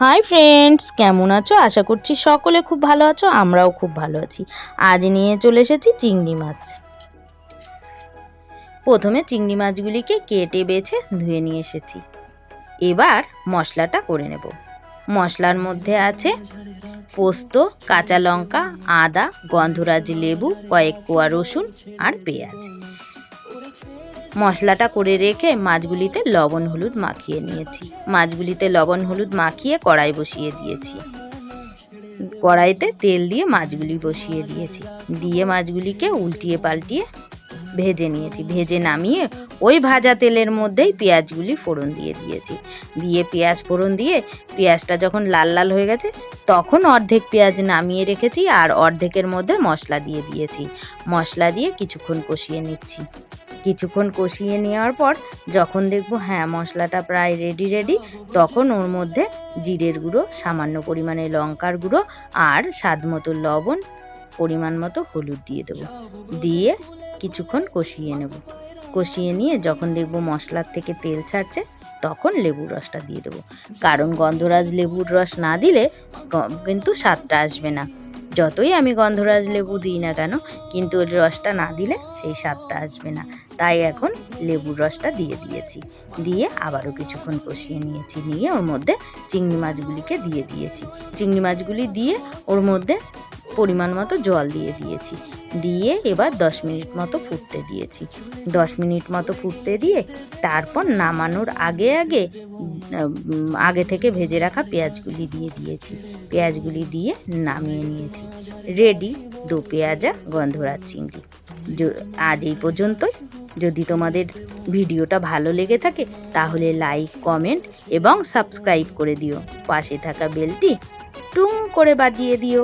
Hi friends কেমন আছো? আশা করছি সকলে খুব ভালো আছো, আমরাও খুব ভালো আছি। আজ নিয়ে চলে এসেছি চিংড়ি মাছ। প্রথমে চিংড়ি মাছগুলিকে কেটে বেছে ধুয়ে নিয়ে এসেছি। এবার মশলাটা করে নেব। মশলার মধ্যে আছে পোস্ত, কাঁচা লঙ্কা, আদা, গন্ধরাজ লেবু, কয়েক কোয়া রসুন আর পেঁয়াজ। মশলাটা করে রেখে মাছগুলিতে লবণ, হলুদ মাখিয়ে নিয়েছি। মাছগুলিতে লবণ, হলুদ মাখিয়ে কড়াই বসিয়ে দিয়েছি। কড়াইতে তেল দিয়ে মাছগুলি বসিয়ে দিয়েছি। দিয়ে মাছগুলিকে উল্টিয়ে পাল্টিয়ে ভেজে নিয়েছি। ভেজে নামিয়ে ওই ভাজা তেলের মধ্যেই পেঁয়াজগুলি ফোড়ন দিয়ে দিয়েছি। দিয়ে পেঁয়াজ ফোড়ন দিয়ে পেঁয়াজটা যখন লাল লাল হয়ে গেছে, তখন অর্ধেক পেঁয়াজ নামিয়ে রেখেছি আর অর্ধেকের মধ্যে মশলা দিয়ে দিয়েছি। মশলা দিয়ে কিছুক্ষণ কষিয়ে নিচ্ছি। কিছুক্ষণ কষিয়ে নেওয়ার পর যখন দেখব হ্যাঁ মশলাটা প্রায় রেডি রেডি তখন ওর মধ্যে জিরের গুঁড়ো, সামান্য পরিমাণে লঙ্কার গুঁড়ো আর স্বাদ মতো লবণ, পরিমাণ মতো হলুদ দিয়ে দেবো। দিয়ে কিছুক্ষণ কষিয়ে নেব। কষিয়ে নিয়ে যখন দেখব মশলার থেকে তেল ছাড়ছে, তখন লেবুর রসটা দিয়ে দেবো। কারণ গন্ধরাজ লেবুর রস না দিলে কিন্তু স্বাদটা আসবে না। যতই আমি গন্ধরাজ লেবু দিই না কেন, কিন্তু ওর রসটা না দিলে সেই স্বাদটা আসবে না। তাই এখন লেবুর রসটা দিয়ে দিয়েছি। দিয়ে আবারও কিছুক্ষণ কষিয়ে নিয়েছি। নিয়ে ওর মধ্যে চিংড়ি মাছগুলিকে দিয়ে দিয়েছি। চিংড়ি মাছগুলি দিয়ে ওর মধ্যে পরিমাণ মতো জল দিয়ে দিয়েছি। দিয়ে এবার দশ মিনিট মতো ফুটতে দিয়েছি। দশ মিনিট মতো ফুটতে দিয়ে তারপর নামানোর আগে আগে আগে থেকে ভেজে রাখা পেঁয়াজগুলি দিয়ে দিয়েছি। পেঁয়াজগুলি দিয়ে নামিয়ে নিয়েছি। রেডি দো পেঁয়াজা গন্ধরাজ চিংড়ি। আজ এই পর্যন্তই। যদি তোমাদের ভিডিওটা ভালো লেগে থাকে, তাহলে লাইক কমেন্ট এবং সাবস্ক্রাইব করে দিও। পাশে থাকা বেলটি টুং করে বাজিয়ে দিও।